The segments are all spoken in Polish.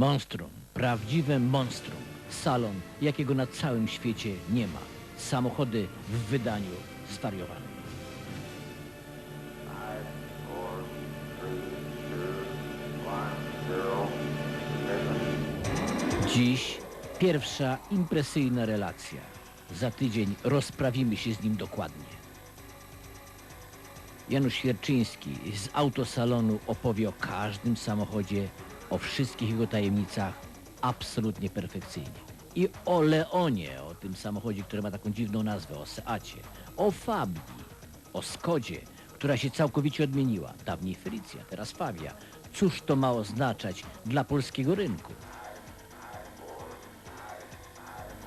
Monstrum, prawdziwe monstrum. Salon, jakiego na całym świecie nie ma. Samochody w wydaniu zwariowanym. Dziś pierwsza impresyjna relacja. Za tydzień rozprawimy się z nim dokładnie. Janusz Świerczyński z autosalonu opowie o każdym samochodzie, o wszystkich jego tajemnicach absolutnie perfekcyjnie. I o Leonie, o tym samochodzie, który ma taką dziwną nazwę, o Seacie, o Fabii, o Skodzie, która się całkowicie odmieniła. Dawniej Felicja, teraz Fabia. Cóż to ma oznaczać dla polskiego rynku?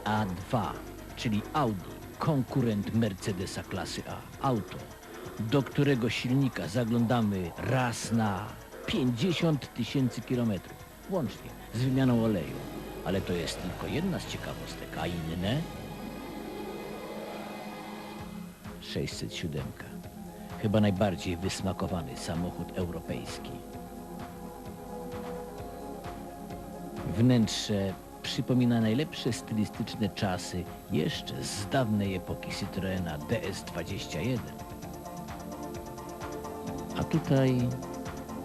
A2, czyli Audi, konkurent Mercedesa klasy A. Auto, do którego silnika zaglądamy raz na 50 tysięcy kilometrów, łącznie z wymianą oleju. Ale to jest tylko jedna z ciekawostek, a inne? 607. Chyba najbardziej wysmakowany samochód europejski. Wnętrze przypomina najlepsze stylistyczne czasy jeszcze z dawnej epoki Citroena DS21. A tutaj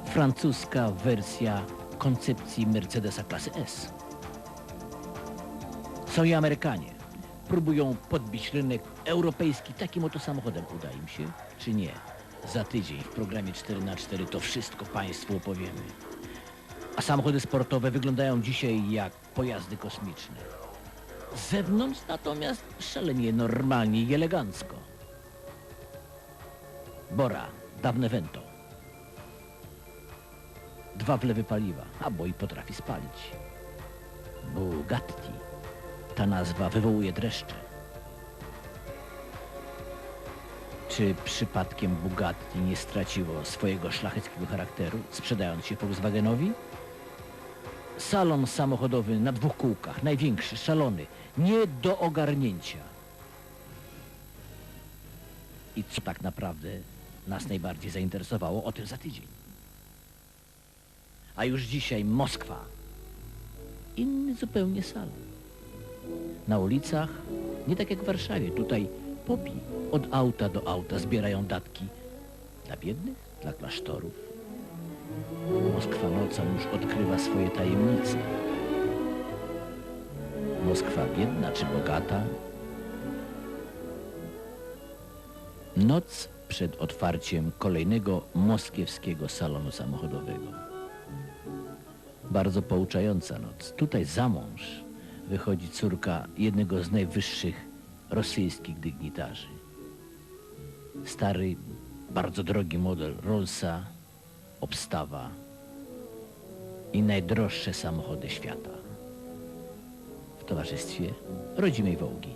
francuska wersja koncepcji Mercedesa klasy S. Są i Amerykanie. Próbują podbić rynek europejski takim oto samochodem. Uda im się, czy nie? Za tydzień w programie 4x4 to wszystko Państwu opowiemy. A samochody sportowe wyglądają dzisiaj jak pojazdy kosmiczne. Z zewnątrz natomiast szalenie normalnie i elegancko. Bora, dawne Vento. Dwa wlewy paliwa, a bo i potrafi spalić. Bugatti. Ta nazwa wywołuje dreszcze. Czy przypadkiem Bugatti nie straciło swojego szlacheckiego charakteru, sprzedając się Volkswagenowi? Salon samochodowy na dwóch kółkach, największy, szalony, nie do ogarnięcia. I co tak naprawdę nas najbardziej zainteresowało, o tym za tydzień. A już dzisiaj Moskwa. Inny zupełnie salon. Na ulicach, nie tak jak w Warszawie, tutaj popi od auta do auta zbierają datki dla biednych, dla klasztorów. Moskwa nocą już odkrywa swoje tajemnice. Moskwa biedna czy bogata? Noc przed otwarciem kolejnego moskiewskiego salonu samochodowego. Bardzo pouczająca noc. Tutaj za mąż wychodzi córka jednego z najwyższych rosyjskich dygnitarzy. Stary, bardzo drogi model Rollsa, obstawa i najdroższe samochody świata. W towarzystwie rodzimej Wołgi.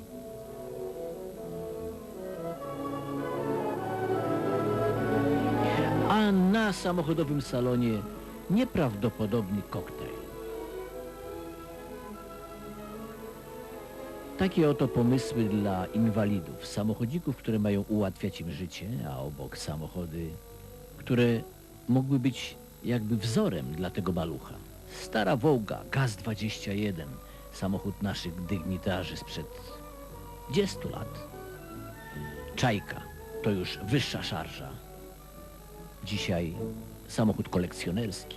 A na samochodowym salonie nieprawdopodobny koktajl. Takie oto pomysły dla inwalidów, samochodzików, które mają ułatwiać im życie, a obok samochody, które mogły być jakby wzorem dla tego malucha. Stara Wołga, GAZ-21, samochód naszych dygnitarzy sprzed 20 lat. Czajka, to już wyższa szarża. Dzisiaj samochód kolekcjonerski.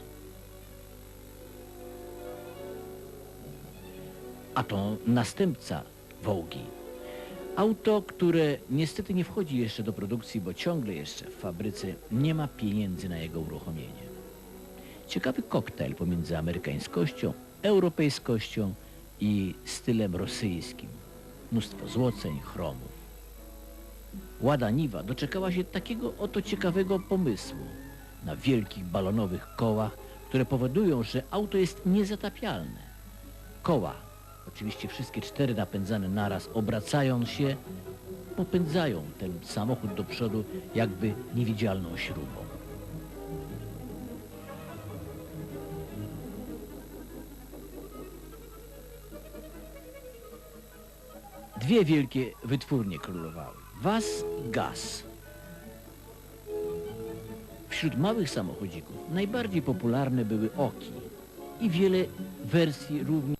A to następca Wołgi. Auto, które niestety nie wchodzi jeszcze do produkcji, bo ciągle jeszcze w fabryce nie ma pieniędzy na jego uruchomienie. Ciekawy koktajl pomiędzy amerykańskością, europejskością i stylem rosyjskim. Mnóstwo złoceń, chromów. Łada Niwa doczekała się takiego oto ciekawego pomysłu na wielkich balonowych kołach, które powodują, że auto jest niezatapialne. Koła, oczywiście wszystkie cztery napędzane naraz, obracając się, popędzają ten samochód do przodu jakby niewidzialną śrubą. Dwie wielkie wytwórnie królowały. Was i Gaz. Wśród małych samochodzików najbardziej popularne były Oki. i wiele wersji również